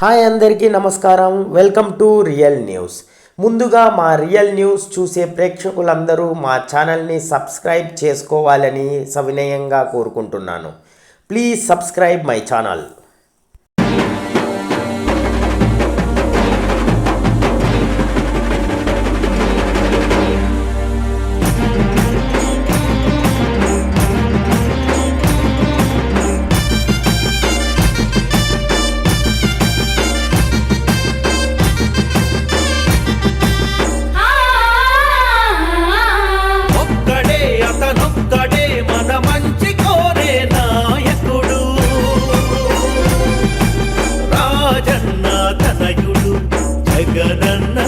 Hi అందరికీ నమస్కారం. Welcome to real news. ముందుగా మా రియల్ న్యూస్ చూసే ప్రేక్షకులందరూ మా ఛానల్ని సబ్స్క్రైబ్ చేసుకోవాలని సవినయంగా కోరుకుంటున్నాను. Please subscribe my channel. గనన్నా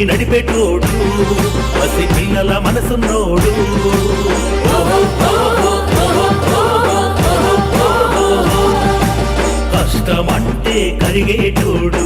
నీ నడిపెట్టోడు పసి పిల్లల నోడు కష్టమంటే కరిగేటోడు.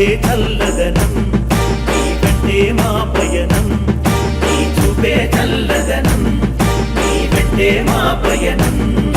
నీవే చల్లదనం. నీవంటే మా పయనం. నీ చూపే చల్లదనం. నీవంటే మా పయనం.